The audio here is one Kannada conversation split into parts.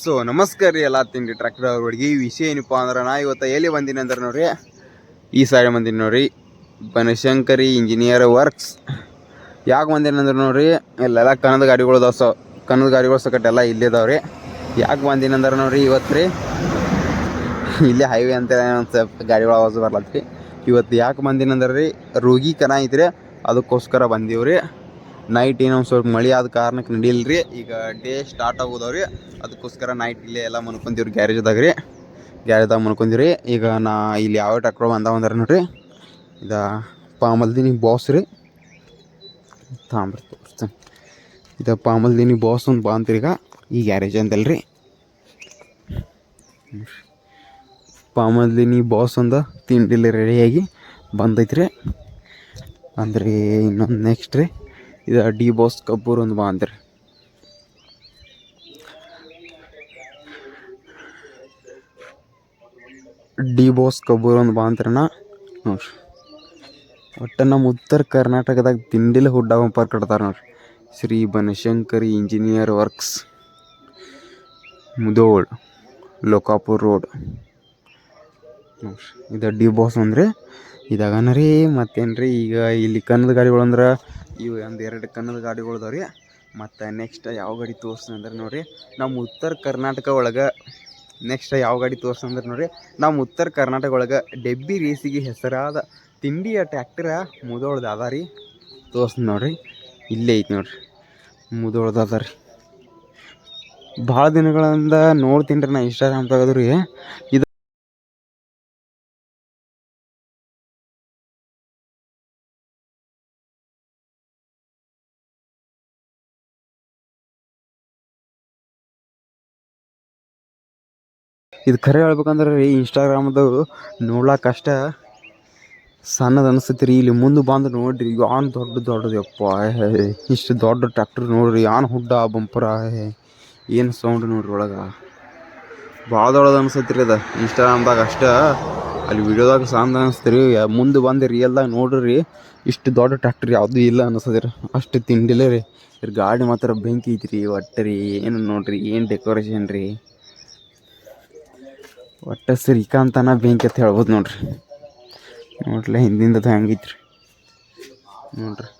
ಸೊ ನಮಸ್ಕಾರ ರೀ ಎಲ್ಲ ತಿಂಡಿ ಟ್ರ್ಯಾಕ್ಟರ್ ಅವ್ರಿಗೆ ವಿಷಯ ಏನಪ್ಪ ಅಂದ್ರೆ ನಾ ಇವತ್ತು ಎಲ್ಲಿ ಬಂದೀನಿ ಅಂದ್ರೆ ನೋಡ್ರಿ, ಈ ಸೈಡ್ ಬಂದೀನಿ ನೋಡ್ರಿ. ಬನಶಂಕರಿ ಇಂಜಿನಿಯರ್ ವರ್ಕ್ಸ್ ಯಾಕೆ ಬಂದೀನಿ ಅಂದ್ರೆ ನೋಡ್ರಿ, ಇಲ್ಲೆಲ್ಲ ಕನ್ನದ ಗಾಡಿಗಳು ಅದಾವ ಸೊ ಕನ್ನದ ಗಾಡಿಗಳು ಸಕಟ್ ಎಲ್ಲ ಇಲ್ಲೇ ರೀ. ಯಾಕೆ ಬಂದೀನಿ ಅಂದ್ರೆ ನೋಡ್ರಿ, ಇವತ್ತು ರೀ, ಇಲ್ಲೇ ಹೈವೇ ಅಂತ ಸ್ವಲ್ಪ ಗಾಡಿಗಳು ಆವಾಜ್ ಬರ್ಲತ್ರಿ ಇವತ್ತು ಯಾಕೆ ಬಂದೀನಿ ಅಂದ್ರೆ ರೀ, ರೋಗಿ ಕನ ಐತ್ರಿ, ಅದಕ್ಕೋಸ್ಕರ ಬಂದೀವ್ರಿ ನೈಟ್ ಏನೋ ಸ್ವಲ್ಪ ಮಳೆ ಆದ ಕಾರಣಕ್ಕೆ ನಡಿಲ್ರಿ. ಈಗ ಡೇ ಸ್ಟಾರ್ಟ್ ಆಗೋದವ್ರಿ. ಅದಕ್ಕೋಸ್ಕರ ನೈಟ್ ಇಲ್ಲೇ ಎಲ್ಲ ಮನ್ಕೊಂತೀವ್ರಿ ಗ್ಯಾರೇಜ್ದಾಗ ರೀ. ಗ್ಯಾರೇಜ್ದಾಗ ಮನ್ಕೊಂದಿವ್ರಿ ಈಗ ನಾ ಇಲ್ಲಿ ಯಾವ ಟ್ರ್ಯಾಕ್ಟ್ರ್ ಬಂದಾವ ಅಂದ್ರೆ ನೋಡ್ರಿ. ಇದು ಪಾಮಲ್ದಿನಿ ಬಾಸ್ ರೀ. ತಾಂಬ್ರಿ ತೋರಿಸ್ತೀನಿ. ಇದು ಪಾಮಲ್ದಿನಿ ಬಾಸ್ ಒಂದು ಬಂತ್ರಿ ಈಗ. ಈ ಗ್ಯಾರೇಜ್ ಅಂತಲ್ರಿ ಪಾಮಲ್ದಿನಿ ಬಾಸ್ ಒಂದು ತಿಂಡಿಲಿ ರೆಡಿಯಾಗಿ ಬಂದೈತ್ರಿ. ಅಂದ್ರೆ ಇನ್ನೊಂದು ನೆಕ್ಸ್ಟ್ ರೀ. ಇದು ಡಿ ಬಾಸ್ ಕಬ್ಬೂರ್ ಒಂದು ಬಾ ಅಂದ್ರಿ. ಡಿ ಬಾಸ್ ಕಬ್ಬೂರ್ ಒಂದು ಬಾ ಅಂತಾರಣ ನೋಡ್ರಿ. ಒಟ್ಟು ನಮ್ಮ ಉತ್ತರ ಕರ್ನಾಟಕದಾಗ ತಿಂಡಿಲೆ ಹುಡ್ಡ ಬಂಪರ್ ಕಟ್ತಾರೆ ನೋಡ್ರಿ. Shri Banashankari engineer works, Mudhol, Lokapur road. ನೋಡ್ರಿ, ಇದು ಡಿ ಬಾಸ್ ಅಂದ್ರೆ. ಇದಾಗನ ರೀ ಮತ್ತೇನು ರೀ ಈಗ ಇಲ್ಲಿ ಕನ್ನದ ಗಾಡಿಗಳು ಅಂದ್ರೆ ಇವು ಒಂದು ಎರಡು ಕನ್ನದ ಗಾಡಿಗಳು ಅದಾವ ರೀ ಮತ್ತು ನೆಕ್ಸ್ಟ್ ಯಾವ ಗಾಡಿ ತೋರಿಸ್ತೀನಿ ಅಂದ್ರೆ ನೋಡಿರಿ ನಮ್ಮ ಉತ್ತರ ಕರ್ನಾಟಕ ಒಳಗೆ ನೆಕ್ಸ್ಟ್ ಯಾವ ಗಾಡಿ ತೋರಿಸ್ ಅಂದ್ರೆ ನೋಡಿರಿ ನಮ್ಮ ಉತ್ತರ ಕರ್ನಾಟಕ ಒಳಗೆ ಡೆಬ್ಬಿ ರೇಸಿಗೆ ಹೆಸರಾದ ತಿಂಡಿಯ ಟ್ಯಾಕ್ಟರ ಮುದೋಳ್ದು ಅದ ರೀ. ತೋರಿಸ್ತೀನಿ ನೋಡಿರಿ, ಇಲ್ಲೇ ಐತಿ ನೋಡಿರಿ, ಮುದೋಳ್ದು ಅದ ರೀ. ಭಾಳ ದಿನಗಳಿಂದ ನೋಡ್ತೀನಿ ರೀ ನಾ ಇನ್ಸ್ಟಾಗ್ರಾಮ್ ತೆಗೆದು ಇದು ಖರೆ ಹೇಳ್ಬೇಕಂದ್ರೆ ರೀ ಇನ್ಸ್ಟಾಗ್ರಾಮ್ದು ನೋಡ್ಲಾಕ ಕಷ್ಟ ಸಣ್ಣದು ಅನಿಸ್ತೈತಿ ರೀ ಇಲ್ಲಿ ಮುಂದೆ ಬಂದು ನೋಡ್ರಿ ಯಾನ್ ದೊಡ್ಡ ದೊಡ್ಡದು ಯಪ್ಪ ಇಷ್ಟು ದೊಡ್ಡ ಟ್ರ್ಯಾಕ್ಟರ್ ನೋಡ್ರಿ, ಯಾನ್ ಹುಡ್ಡ ಬಂಪರ ಏನು ಸೌಂಡ್ ನೋಡ್ರಿ ಒಳಗೆ. ಭಾಳ ದೊಡ್ಡದು ಅನಿಸ್ತೈತಿ ರೀ ಅದು ಇನ್ಸ್ಟಾಗ್ರಾಮ್ದಾಗ ಅಷ್ಟೇ, ಅಲ್ಲಿ ವಿಡಿಯೋದಾಗ ಸಣ್ಣ ಅನಿಸ್ತೀರಿ ಮುಂದೆ ಬಂದು ರಿಯಲ್ದಾಗ ನೋಡ್ರಿ, ಇಷ್ಟು ದೊಡ್ಡ ಟ್ರ್ಯಾಕ್ಟರ್ ಯಾವುದೂ ಇಲ್ಲ ಅನಿಸ್ತದೆ ರೀ ಅಷ್ಟು ತಿಂಡಿಲ್ಲ ರೀ ಗಾಡಿ ಮಾತ್ರ ಬೆಂಕಿ ಐತ್ರಿ ರೀ ಒಟ್ಟು ರೀ, ಏನು ನೋಡ್ರಿ, ಏನು ಡೆಕೋರೇಷನ್ ರೀ. ಒಟ್ಟು ಶ್ರೀಕಾಂತನ ಬೆಂಕಿ ಅಂತ ಹೇಳ್ಬೋದು ನೋಡ್ರಿ. ನೋಡ್ರಿ ಹಿಂದಿಂದದು ಹೆಂಗಿತ್ರಿ. ನೋಡ್ರಿ.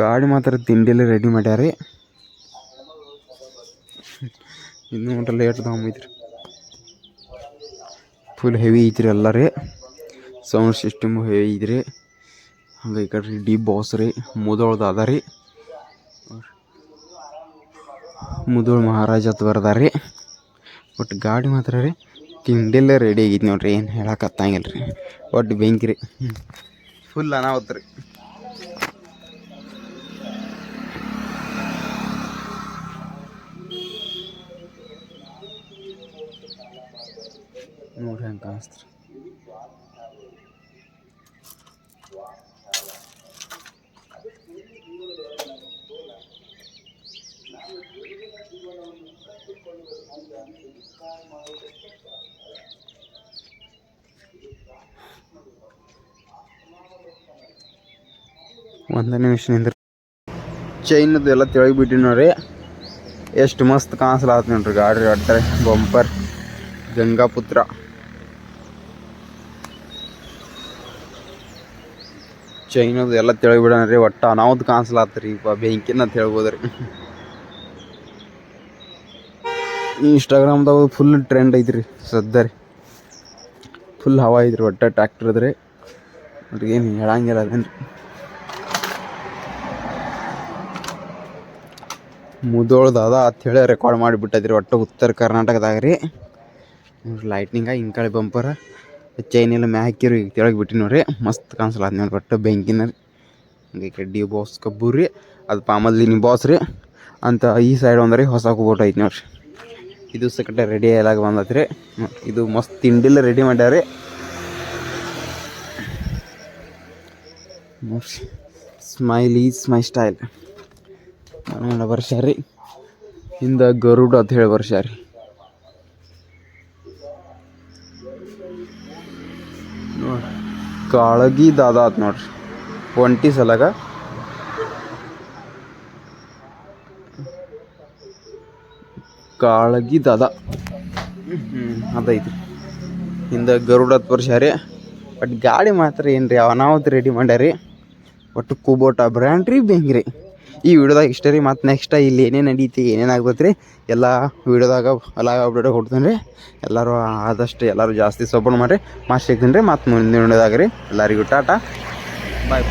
ಗಾಡಿ ಮಾತ್ರ ತಿಂಡಿಯಲ್ಲ ರೆಡಿ ಮಾಡ್ಯಾರಿ ಇನ್ನು ನೋಡ್ರಿ ಲೇಟ್ ತಗೊಂಬೈತ್ರಿ ಫುಲ್ ಹೆವಿ ಐತ್ರಿ ಎಲ್ಲ ರೀ ಸೌಂಡ್ ಸಿಸ್ಟಮು ಹೆವಿ ಐತ್ರಿ. ಹಂಗೆ ಈ ಕಡೆ ಡಿ ಬಾಸ್ ರೀ ಮುದೋಳ್ದು ಅದ ರೀ. ಮುದೋಳ್ ಮಹಾರಾಜ ಅಂತ ಬರ್ದಾರ ರೀ. ಒಟ್ಟು ಗಾಡಿ ಮಾತ್ರ ರೀ, ತಿಂಡಿಲ್ಲೇ ರೆಡಿ ಆಗೈತಿ ನೋಡ್ರಿ, ಏನು ಹೇಳಕತ್ತಂಗಿಲ್ಲ ರೀ. ಒಟ್ಟು ಬೆಂಕಿ ರೀ ಫುಲ್ ಅನಾಹುತ ರೀ. ನೋಡ್ರಿ ಹಂಗೆ ಕಾಣಿಸ್ತ್ರಿ ಒಂದು ನಿಮಿಷ ನಿಂದ್ರ. ಚೈನದ್ದು ಎಲ್ಲ ತೆಳಗಿಬಿಟ್ಟು ರೀ ಎಷ್ಟು ಮಸ್ತ್ ಕಾಣಿಸ್ಲಾತ್ ನೋಡ್ರಿ ಗಾಡಿ ಅಡ್ಡ ಬಂಪರ್ ಗಂಗಾಪುತ್ರ. ಚೈನದು ಎಲ್ಲ ತೆಳಗಿಬಿಡೋಣ ರೀ, ಒಟ್ಟ ಅನಾಹುತ ಕಾಣಿಸ್ಲಾತ್ರಿ ಈಗ ಬೆಂಕಿನ ಅಂತ ಹೇಳ್ಬೋದು ರೀ ಇನ್ಸ್ಟಾಗ್ರಾಮ್ದಾಗ ಫುಲ್ ಟ್ರೆಂಡ್ ಐತ್ರಿ ಸದ್ಯ ರೀ. ಫುಲ್ ಹವಾ ಐತ್ರಿ ಒಟ್ಟ ಟ್ರ್ಯಾಕ್ಟರ್ ಅದ್ರಿ. ಏನು ಹೇಳಂಗಿಲ್ಲ ಅದೇನು ಮುದೋಳ್ದು ಅದ ಅಂತ ಹೇಳಿ ರೆಕಾರ್ಡ್ ಮಾಡಿಬಿಟ್ಟದ್ರಿ ಒಟ್ಟು ಉತ್ತರ ಕರ್ನಾಟಕದಾಗ ರೀ. ಲೈಟ್ನಿಂಗ ಹಿಂಕಳಿ ಬಂಪರ. ಚೈನ್ ಎಲ್ಲ ಮ್ಯಾ ಹಾಕಿರಿ, ಈಗ ತೆಳಗೆ ಬಿಟ್ಟಿ ನೋಡ್ರಿ. ಮಸ್ತ್ ಕಾಣಿಸಲ್ಲ ನೋಡ್ರಿ ಒಟ್ಟು ಬೆಂಕಿನ ರೀ. ಹಂಗೆ ಈ ಕಡೆ ಡಿ ಬಾಸ್ ಕಬ್ಬು ರೀ. ಅದು ಪಾಮಲ್ದಿನಿ ಬಾಸ್ ರೀ. ಅಂತ ಈ ಸೈಡ್ ಒಂದ್ರಿ ಹೊಸ ಕೂಬೋಟ್ ಐತಿ ನೋಡ್ರಿ ಇದು ಸಕಟ ರೆಡಿ ಎಲ್ಲ ಬಂದತ್ರಿ. ಇದು ಮಸ್ತ್ ತಿಂಡಿಲ್ಲ ರೆಡಿ ಮಾಡ್ಯಾರಿ ಸ್ಮೈಲ್ ಈಸ್ ಮೈ ಸ್ಟೈಲ್ ಬರ್ಷಾರಿ ಹಿಂದ ಗರುಡ ಅಂತ ಹೇಳಿ ಬರ್ಷಾರಿ ಕಾಳಗಿ ದಾದ ಆತ್ ನೋಡ್ರಿ. ಒಂಟಿ ಸಲಾಗ ಕಾಳಗಿ ದಾದ ಹ್ಞೂ ಅದೈತಿ. ಹಿಂದೆ ಗರುಡ ತೋರ್ಸ್ಯಾರಿ. ಬಟ್ ಗಾಡಿ ಮಾತ್ರ ಏನು ರೀ ಅನಾವತ್ ರೆಡಿ ಮಾಡ್ಯಾರಿ. ಒಟ್ಟು ಕುಬೋಟ ಬ್ರ್ಯಾಂಡ್ ರೀ ಬೆಂಗ್ರಿ ಈ ವಿಡಿಯೋದಾಗ ಇಷ್ಟ ರೀ, ಮತ್ತು ನೆಕ್ಸ್ಟ್ ಇಲ್ಲಿ ಏನೇನು ನಡೀತಿ, ಏನೇನು ಆಗ್ತೈತೆ ರೀ ಎಲ್ಲ ವಿಡಿಯೋದಾಗ ಲೈವ್ ಅಪ್ಡೇಟ್ ಕೊಡ್ತೀನಿ ರೀ ಎಲ್ಲರೂ ಆದಷ್ಟು ಎಲ್ಲರೂ ಜಾಸ್ತಿ ಸಪೋರ್ಟ್ ಮಾಡಿರಿ. ಮಾಸ್ತೀನಿ ಸಿಗ್ತೀನಿ ರೀ ಮತ್ತು ಮುಂದಿನ ವಿಡಿಯೋದಾಗ ರೀ. ಎಲ್ಲರಿಗೂ ಟಾಟಾ. ಬಾಯ್